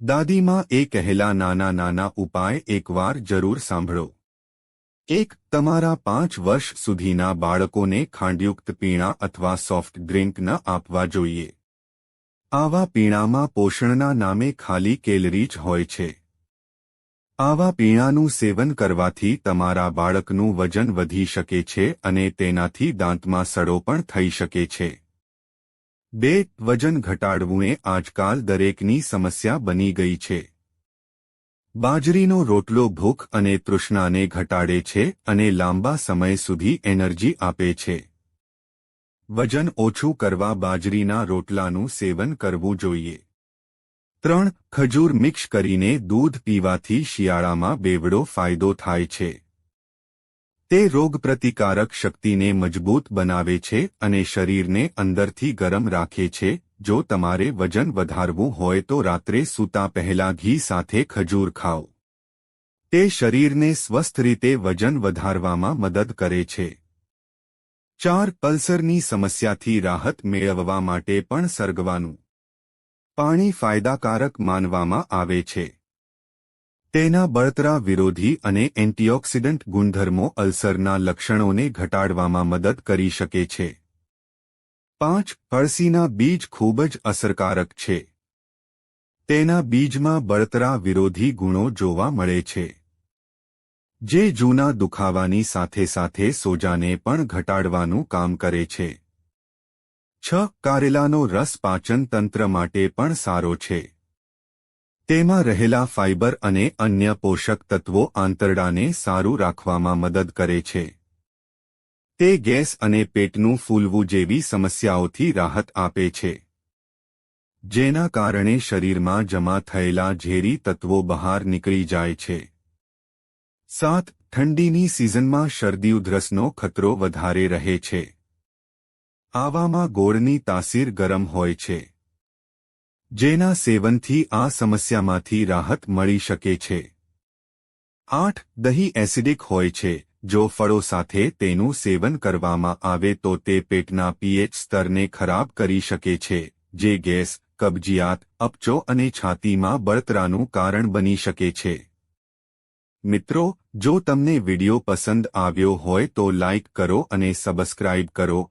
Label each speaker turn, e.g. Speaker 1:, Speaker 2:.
Speaker 1: દાદીમાં એ કહેલા, નાના નાના ઉપાય એકવાર જરૂર સાંભળો. એક, તમારા પાંચ વર્ષ સુધીના બાળકોને ખાંડયુક્ત પીણા અથવા સોફ્ટ ડ્રિંક ન આપવા જોઈએ. આવા પીણામાં પોષણના નામે ખાલી કેલરી જ હોય છે. આવા પીણાનું સેવન કરવાથી તમારા બાળકનું વજન વધી શકે છે અને તેનાથી દાંતમાં સડો પણ થઈ શકે છે. બે વજન ઘટાડવું એ આજકાલ દરેકની સમસ્યા બની ગઈ છે. બાજરીનો રોટલો ભૂખ અને તૃષ્ણાને ઘટાડે છે અને લાંબા સમય સુધી એનર્જી આપે છે. વજન ઓછું કરવા બાજરીના રોટલાનું સેવન કરવું જોઈએ. ત્રણ, ખજૂર મિક્સ કરીને દૂધ પીવાથી શિયાળામાં બેવડો ફાયદો થાય છે. તે રોગપ્રતિકારક શક્તિને મજબૂત બનાવે છે અને શરીરને અંદરથી ગરમ રાખે છે. જો તમારે વજન વધારવું હોય તો રાત્રે સૂતા પહેલા ઘી સાથે ખજૂર ખાઓ. તે શરીરને સ્વસ્થ રીતે વજન વધારવામાં મદદ કરે છે. ચાર, પલ્સરની સમસ્યાથી રાહત મેળવવા માટે પણ સરગવાનું. પાણી ફાયદાકારક માનવામાં આવે છે. તેના બળતરા વિરોધી અને એન્ટીઓક્સિડન્ટ ગુણધર્મો અલ્સરના લક્ષણોને ઘટાડવામાં મદદ કરી શકે છે. પાંચ અળસીના બીજ ખૂબ જ અસરકારક છે. તેના બીજમાં બળતરા વિરોધી ગુણો જોવા મળે છે. જે જૂના દુખાવાની સાથે સાથે સોજાને પણ ઘટાડવાનું કામ કરે છે. છ, કારેલાનો રસ પાચન તંત્ર માટે પણ સારો છે. તેમાં રહેલા ફાઇબર અને અન્ય પોષક તત્વો આંતરડાને સારું રાખવામાં મદદ કરે છે. તે ગેસ અને પેટનું ફૂલવું જેવી સમસ્યાઓથી રાહત આપે છે. જેના કારણે શરીરમાં જમા થયેલા ઝેરી તત્વો બહાર નીકળી જાય છે. સાત, ઠંડીની સિઝનમાં શરદી ઉધરસનો ખતરો વધારે રહે છે. આવામાં ગોળની તાસીર ગરમ હોય છે. જેના સેવનથી આ સમસ્યામાંથી રાહત મળી શકે છે. આઠ. દહીં એસિડિક હોય છે. જો ફળો સાથે તેનું સેવન કરવામાં આવે તો તે પેટના પીએચ સ્તરને ખરાબ કરી શકે છે, જે ગેસ, કબજિયાત, અપચો અને છાતીમાં બળતરાનું કારણ બની શકે છે. મિત્રો, જો તમને વિડિયો પસંદ આવ્યો હોય તો લાઇક કરો અને સબસ્ક્રાઇબ કરો.